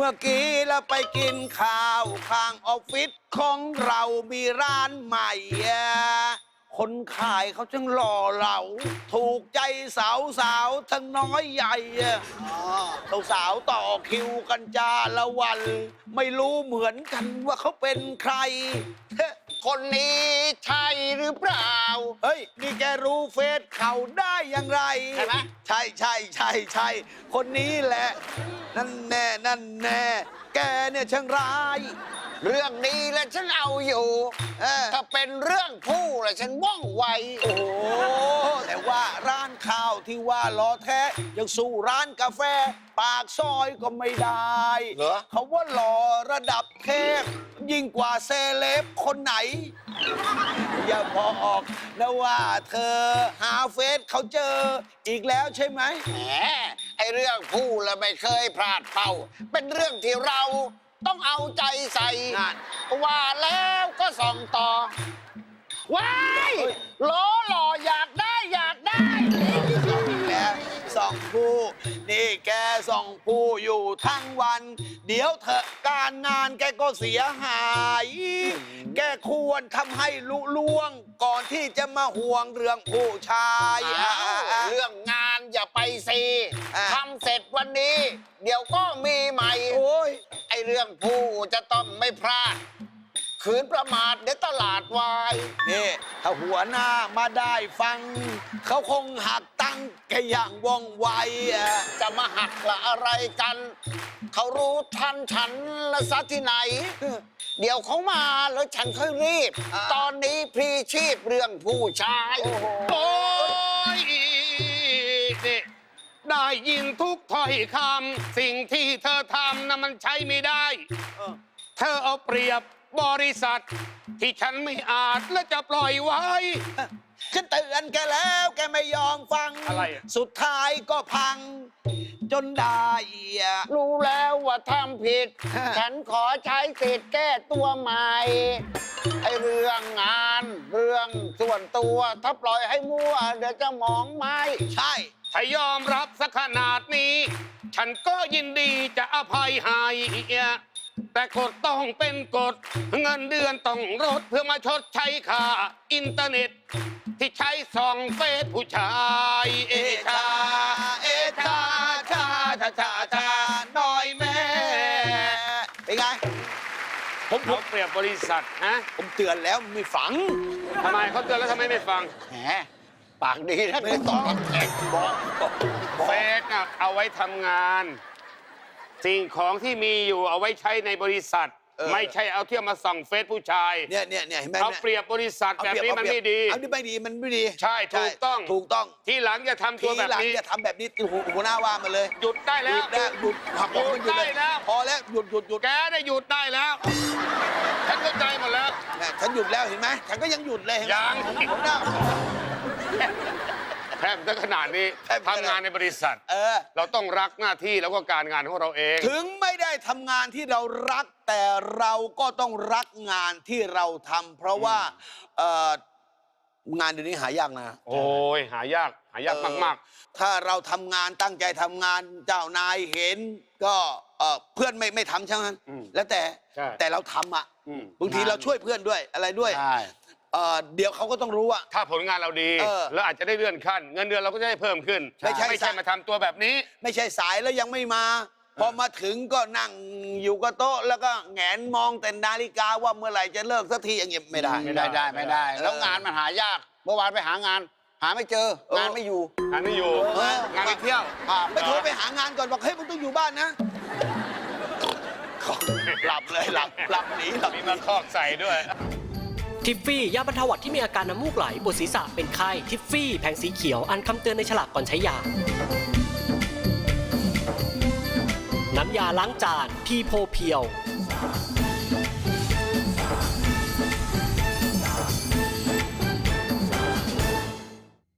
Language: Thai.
เมื่อกี้เราไปกินข้าวข้างออฟฟิศของเรามีร้านใหม่อะคนขายเขาจึงหล่อเหลาถูกใจสาวสาวๆทั้งน้อยใหญ่อะสาวสาวๆต่อคิวกันจาละวัน ไม่รู้เหมือนกันว่าเขาเป็นใคร คนนี้ใช่หรือเปล่า เฮ้ย นี่แกรู้เฟซเขาได้อย่างไร ใช่ไหม ใช่ใช่ใช่ใช่คนนี้แหละ นั่นแน่ นั่นแน่ แกเนี่ยช่างร้าย เรื่องนี้แหละฉันเอาอยู่ เออ ถ้าเป็นเรื่องผู้ละฉันว่องไว โอ้โห แต่ว่าร้านข้าวที่ว่าล้อแท้ ยังสู้ร้านกาแฟ ปากซอยก็ไม่ได้เหรอ เขาว่าหล่อระดับเทพยิ่งกว่าเซเลบคนไหน อย่าบอกนะว่าเธอหาเฟซเขาเจออีกแล้วใช่ไหม แหม ไอเรื่องผู้ละไม่เคยพลาดเป้า เป็นเรื่องที่เราต้องเอาใจใส่ นั่น ว่าแล้วก็ส่องต่อ ว้ายหล้อหล่ออยากได้อยากได้ องผู้อยู่ทั้งวัน เดี๋ยวเถอะการงานแกก็เสียหาย แกควรทำให้ลุล่วง ก่อนที่จะมาห่วงเรื่องผู้ชายอ้าวเรื่องงานอย่าไปซีอะ ทำเสร็จวันนี้ เดี๋ยวก็มีใหม่ โอ้ย ไอเรื่องผู้จะต้องไม่พลาดขืนประมาทเดี๋ยวตลาดวาย นี่ถ้าหัวหน้ามาได้ฟัง เขาคงหัก ตั้งแกอย่างว่องไวอะจะมาหักละอะไรกัน เขารู้ทันฉันละซะที่ไหน เดี๋ยวเขามาแล้วฉันค่อยรีบอ่าตอนนี้พรีชีพเรื่องผู้ชายโอ้โหโอ้ยนี่ได้ยินทุกถ้อยคำสิ่งที่เธอทำนะมันใช้ไม่ได้เออเธอเอาเปรียบ บริษัท ที่ฉันไม่อาจและจะปล่อยไว้ ฉันเตือนแกแล้วแกไม่ยอมฟัง อะไรอะ สุดท้ายก็พัง จนได้อะ รู้แล้วว่าทำผิด ฮะ ฉันขอใช้สิทธิ์แก้ตัวใหม่ ไอเรื่องงาน เรื่องส่วนตัว ถ้าปล่อยให้มั่ว เดี๋ยวจะมองไม่ใช่ ถ้ายอมรับสักขนาดนี้ ฉันก็ยินดีจะอภัยให้ แต่กฎต้องเป็นกฎ เงินเดือนต้องลดเพื่อมาชดใช้ค่าอินเทอร์เน็ต ที่ใช้ส่องเฟซผู้ชาย เอชา เอชาชาชาชาชาหน่อยแม่ เป็นไง ผมผเขามเปรียบบริษัทฮะผมเตือนแล้วไม่ฝัง ทำไมเขาเตือนแล้วทำไมไม่ฟังแหม ปากดีนะไม่ตอบแขกบอก เฟซน่ะเอาไว้ทำงาน สิ่งของที่มีอยู่เอาไว้ใช้ในบริษัท เออ ไม่ใช่เอาเที่ยวมาส่องเฟซผู้ชายเนี่ยเนี่ยเนี่ยเห็นไหมเอานี่ยเปรียบบริษัทเอาแบบเปรียนี้เอามันเปรียไม่ดี เอาที่ไม่ดีมันไม่ดีใช่ถูกต้อง ถูกต้องที่หลังจะทำทีตัวแบบหลังนี้จะทำแบบนี้หัวหัวหน้าว่ามาเลยหยุดได้หแล้วยุดได้หยุดหักหยุดมันหยุดเลยได้แล้ว พอแล้วหยุดหยุดหยุดแกได้หยุดได้แล้วฉันเข้าใจหมดแล้วเนี่ยฉันหยุดแล้วเห็นไหมฉันก็ยังหยุดเลยเห็นไหมยัง หัวหน้า แทบจะขนาดนี้แทบจะขนาด ทำงานในบริษัท เออ เราต้องรักหน้าที่แล้วก็การงานของเราเอง ถึงไม่ได้ทำงานที่เรารักแต่เราก็ต้องรักงานที่เราทำเพราะว่าเอ่องานเดี๋ยวนี้หายากนะ โอ้ยหายากหายากเออ มาก ถ้าเราทำงานตั้งใจทำงานเจ้านายเห็น ก็เอ่อเพื่อนไม่ไม่ทำใช่ไหมอืมแล้วแต่ใช่ แต่เราทำอะอืม บางทีเราช่วยเพื่อนด้วยอะไรด้วย ใช่ เอ่อเดี๋ยวเขาก็ต้องรู้ว่าๆถ้าผลงานเราดีเออแล้วอาจจะได้เลื่อนขั้น เงินเดือนเราก็จะได้เพิ่มขึ้นไม่ใช่ ไม่ใช่มาทำตัวแบบนี้ ไม่ใช่สายแล้วยังไม่มา พอมาถึงก็นั่งอยู่กับโต๊ะ แล้วก็แหงนมองแต่นาฬิกาว่าเมื่อไหร่จะเลิกสักทีอย่างเงี้ยไม่ได้ ไม่ได้ได้ไม่ได้เออแล้วงานมันหายาก เมื่อวานไปหางาน หาไม่เจอ เออ งานไม่อยู่งานไม่อยู่เออ งานไปเที่ยวไปโทรไปหางานก่อนบอกเฮ้ยมึงต้องอยู่บ้านนะ หลับเลยหลับหลับหนีหลับมีมาคอกใส่ด้วย ทิฟฟี่ ยาบรรเทาหวัดที่มีอาการน้ำมูกไหลปวดศีรษะเป็นไข้ ทิฟฟี่ แผงสีเขียวอันคำเตือนในฉลากก่อนใช้ยา น้ำยาล้างจานทีโพเพียว